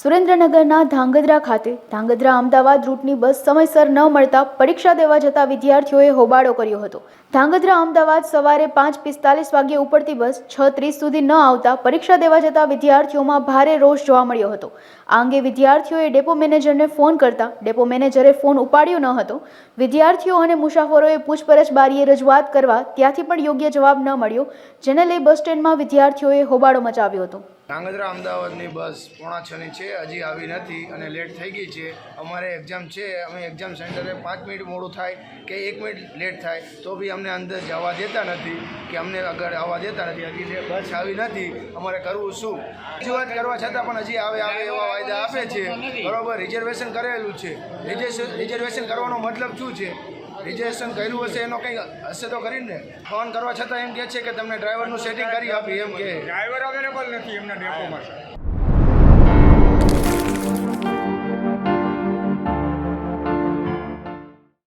સુરેન્દ્રનગરના ધાંગધ્રા ખાતે. ધાંગધ્રા અમદાવાદ રૂટની બસ સમયસર ન મળતા પરીક્ષા દેવા જતા વિદ્યાર્થીઓએ હોબાળો કર્યો હતો. ધાંગધ્રા અમદાવાદ સવારે પાંચ પિસ્તાલીસ વાગ્યે ઉપડતી બસ છ ત્રીસ સુધી ન આવતા પરીક્ષા દેવા જતા વિદ્યાર્થીઓમાં ભારે રોષ જોવા મળ્યો હતો. આ અંગે વિદ્યાર્થીઓએ ડેપો મેનેજરને ફોન કરતા ડેપો મેનેજરે ફોન ઉપાડ્યો ન હતો. વિદ્યાર્થીઓ અને મુસાફરોએ પૂછપરછ બારીએ રજૂઆત કરવા ત્યાંથી પણ યોગ્ય જવાબ ન મળ્યો, જેને લઈ બસ સ્ટેન્ડમાં વિદ્યાર્થીઓએ હોબાળો મચાવ્યો હતો. ધાંગધ્રા અમદાવાદની બસ પોણા છની છે, હજી આવી નથી અને લેટ થઈ ગઈ છે. અમારે એક્ઝામ છે, અમે એક્ઝામ સેન્ટરે પાંચ મિનિટ મોડું થાય કે એક મિનિટ લેટ થાય, તો બી અમને અંદર જવા દેતા નથી કે અમને આગળ આવવા દેતા નથી. હજી બસ આવી નથી, અમારે કરવું શું? રજૂઆત કરવા છતાં પણ હજી આવે આવે એવા વાયદા આપે છે. બરાબર રિઝર્વેશન કરેલું છે. રિઝર્વેશન કરવાનો મતલબ શું છે? રિઝર્વેશન કર્યું હશે એનો કંઈ હશે તો કરીને ફોન કરવા છતાં એમ કહે છે કે તમને ડ્રાઈવરનું સેટિંગ કરી આપી એમ કે ડ્રાઈવર અવેલેબલ નથી એમના ડેપોમાં